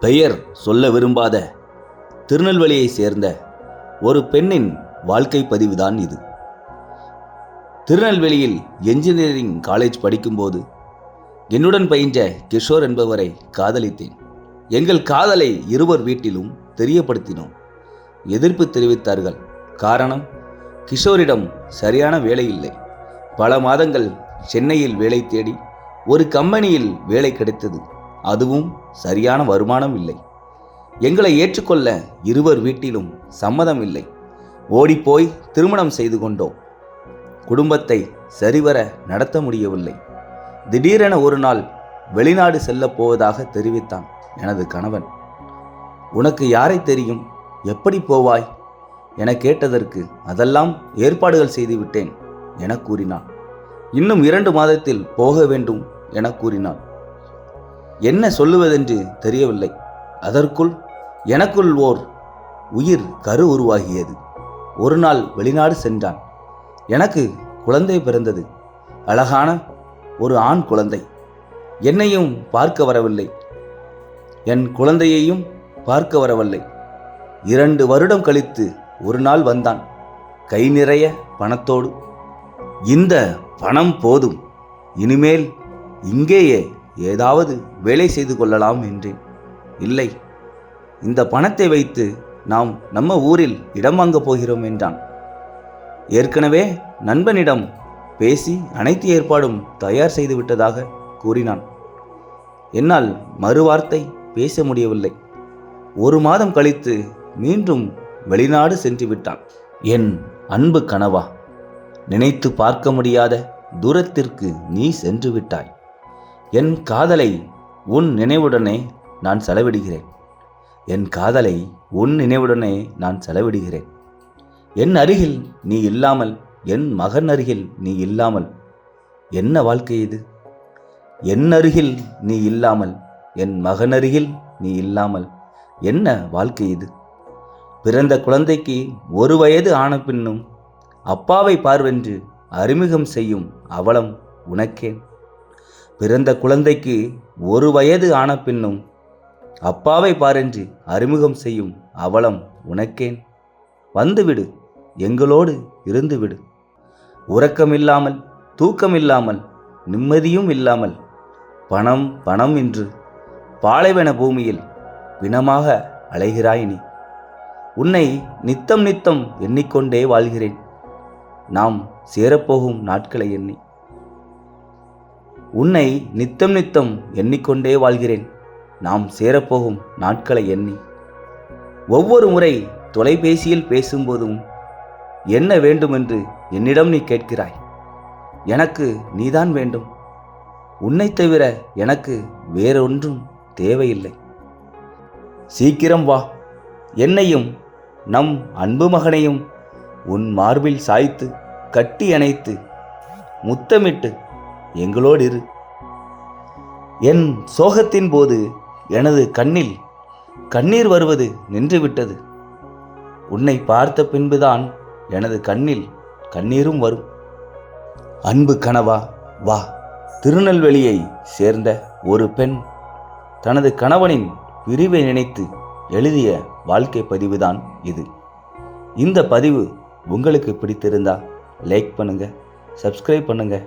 பெயர் சொல்ல விரும்பாத திருநெல்வேலியை சேர்ந்த ஒரு பெண்ணின் வாழ்க்கை பதிவுதான் இது. திருநெல்வேலியில் என்ஜினியரிங் காலேஜ் படிக்கும்போது என்னுடன் பயின்ற கிஷோர் என்பவரை காதலித்தேன். எங்கள் காதலை இருவர் வீட்டிலும் தெரியப்படுத்தினோம். எதிர்ப்பு தெரிவித்தார்கள். காரணம் கிஷோரிடம் சரியான வேலை இல்லை பல மாதங்கள் சென்னையில் வேலை தேடி ஒரு கம்பெனியில் வேலை கிடைத்தது. அதுவும் சரியான வருமானம் இல்லை. எங்களை ஏற்றுக்கொள்ள இருவர் வீட்டிலும் சம்மதம் இல்லை. ஓடிப்போய் திருமணம் செய்து கொண்டோம். குடும்பத்தை சரிவர நடத்த முடியவில்லை. திடீரென ஒரு நாள் வெளிநாடு செல்லப் போவதாக தெரிவித்தான் எனது கணவன். உனக்கு யாரை தெரியும்? எப்படி போவாய்? என கேட்டதற்கு அதெல்லாம் ஏற்பாடுகள் செய்துவிட்டேன் என கூறினான். இன்னும் இரண்டு மாதத்தில் போக வேண்டும் என கூறினான் என்ன சொல்லுவதென்று தெரியவில்லை. அதற்குள் எனக்குள் ஓர் உயிர் கரு உருவாகியது. ஒரு நாள் வெளிநாடு சென்றான். எனக்கு குழந்தை பிறந்தது. அழகான ஒரு ஆண் குழந்தை. என்னையும் பார்க்க வரவில்லை. என் குழந்தையையும் பார்க்க வரவில்லை. இரண்டு வருடம் கழித்து ஒரு நாள் வந்தான். கை நிறைய பணத்தோடு. இந்த பணம் போதும். இனிமேல் இங்கேயே ஏதாவது வேலை செய்து கொள்ளலாம் என்றேன். இல்லை இந்த பணத்தை வைத்து நாம் நம்ம ஊரில் இடம் வாங்கப் போகிறோம் என்றான். ஏற்கனவே நண்பனிடம் பேசி அனைத்து ஏற்பாடும் தயார் செய்து விட்டதாக கூறினான். என்னால் மறுவார்த்தை பேச முடியவில்லை. ஒரு மாதம் கழித்து மீண்டும் வெளிநாடு சென்று விட்டான். என் அன்பு கனவா நினைத்து பார்க்க முடியாத தூரத்திற்கு நீ சென்று விட்டாய். என் காதலை உன் நினைவுடனே நான் செலவிடுகிறேன். என் காதலை உன் நினைவுடனே நான் செலவிடுகிறேன். என் அருகில் நீ இல்லாமல் என் மகன் அருகில் நீ இல்லாமல் என்ன வாழ்க்கை இது? என் அருகில் நீ இல்லாமல் என் மகன் அருகில் நீ இல்லாமல் என்ன வாழ்க்கை இது? பிறந்த குழந்தைக்கு ஒரு வயது ஆன பின்னும் அப்பாவை பார்வென்று அறிமுகம் செய்யும் அவலம் உனக்கேன். பிறந்த குழந்தைக்கு ஒரு வயது ஆன பின்னும் அப்பாவை பாரென்று அறிமுகம் செய்யும் அவலம் உனக்கேன். வந்துவிடு எங்களோடு இருந்துவிடு. உறக்கமில்லாமல் தூக்கமில்லாமல் நிம்மதியும் இல்லாமல் பணம் பணம் என்று பாலைவன பூமியில் பிணமாக அலைகிறாய் நீ. உன்னை நித்தம் நித்தம் எண்ணிக்கொண்டே வாழ்கிறேன். நாம் சேரப்போகும் நாட்களை எண்ணி. உன்னை நித்தம் நித்தம் எண்ணிக்கொண்டே வாழ்கிறேன். நாம் சேரப்போகும் நாட்களை எண்ணி. ஒவ்வொரு முறை தொலைபேசியில் பேசும்போதும் என்ன வேண்டுமென்று என்னிடம் நீ கேட்கிறாய்? எனக்கு நீதான் வேண்டும். உன்னைத் தவிர எனக்கு வேறொன்றும் தேவையில்லை. சீக்கிரம் வா. என்னையும் நம் அன்பு மகனையும் உன் மார்பில் சாய்த்து கட்டி அணைத்து முத்தமிட்டு எங்களோடு இரு. என் சோகத்தின் போது எனது கண்ணில் கண்ணீர் வருவது நின்றுவிட்டது. உன்னை பார்த்த பின்புதான் எனது கண்ணில் கண்ணீரும் வரும். அன்பு கனவா வா. திருநெல்வேலியை சேர்ந்த ஒரு பெண் தனது கணவனின் பிரிவை நினைத்து எழுதிய வாழ்க்கை பதிவுதான் இது. இந்த பதிவு உங்களுக்கு பிடித்திருந்தா லைக் பண்ணுங்கள் சப்ஸ்கிரைப் பண்ணுங்கள்